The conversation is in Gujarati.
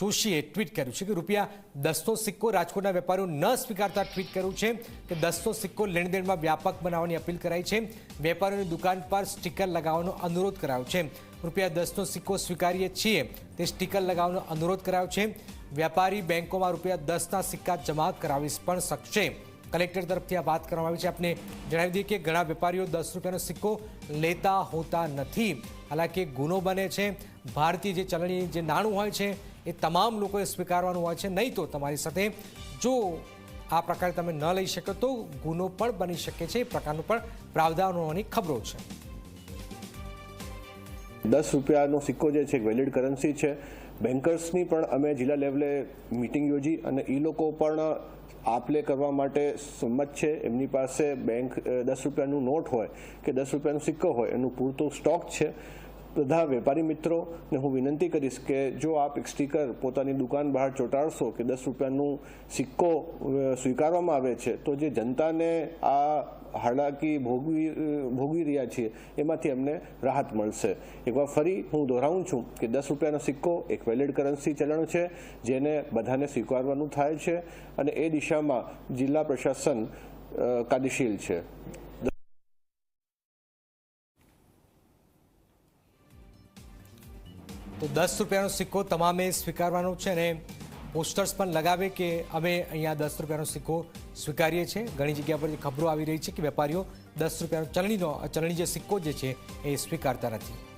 જોશીએ ટ્વીટ કર્યું છે કે રૂપિયા દસનો સિક્કો રાજકોટના વેપારીઓ ન સ્વીકારતા ટ્વીટ કર્યું છે કે દસનો સિક્કો લેણદેણમાં વ્યાપક બનાવવાની અપીલ કરાઈ છે. વેપારીઓની દુકાન પર સ્ટીકર લગાવવાનો અનુરોધ કરાયો છે. રૂપિયા દસનો સિક્કો સ્વીકારીએ છીએ તે સ્ટીકર લગાવવાનો અનુરોધ કરાયો છે. વેપારી બેંકોમાં રૂપિયા દસના સિક્કા જમા કરાવી પણ શકશે. કલેક્ટર તરફથી આ વાત કરવામાં આવી છે. આપને જણાવી દઈએ કે ઘણા વેપારીઓ દસ રૂપિયાનો સિક્કો લેતા હોતા નથી. હાલાકી ગુનો બને છે. ભારતીય જે ચલણી જે નાણું હોય છે, એ તમામ લોકોએ સ્વીકારવાનું હોય છે. નહીં તો તમારી સાથે જો આ પ્રકારે તમે ન લઈ શકો તો ગુનો પણ બની શકે છે. એ પ્રકારનું પણ પ્રાવધાન હોવાની ખબરો છે. દસ રૂપિયાનો સિક્કો જે છે, એક વેલિડ કરન્સી છે. બેન્કર્સની પણ અમે જિલ્લા લેવલે મિટિંગ યોજી અને એ લોકો પણ આપલે કરવા માટે સંમત છે. એમની પાસે બેંક દસ રૂપિયાનું નોટ હોય કે દસ રૂપિયાનો સિક્કો હોય, એનું પૂરતું સ્ટોક છે. બધા વેપારી મિત્રોને હું વિનંતી કરીશ કે જો આપ એક સ્ટીકર પોતાની દુકાન બહાર ચોંટાડશો કે દસ રૂપિયાનું સિક્કો સ્વીકારવામાં આવે છે, તો જે જનતાને આ હાલાકી ભોગવી ભોગવી રહ્યા છીએ, એમાંથી અમને રાહત મળશે. એકવાર ફરી હું દોહરાવું છું કે દસ રૂપિયાનો સિક્કો એક વેલિડ કરન્સી ચલણ છે, જેને બધાને સ્વીકારવાનું થાય છે, અને એ દિશામાં જિલ્લા પ્રશાસન કાર્યશીલ છે. તો દસ રૂપિયાનો સિક્કો તમામે સ્વીકારવાનો છે અને પોસ્ટર્સ પણ લગાવે કે અમે અહીંયા દસ રૂપિયાનો સિક્કો સ્વીકારીએ છીએ. ઘણી જગ્યા પર ખબરો આવી રહી છે કે વેપારીઓ દસ રૂપિયાનો ચલણીનો, ચલણી જે સિક્કો જે છે એ સ્વીકારતા નથી.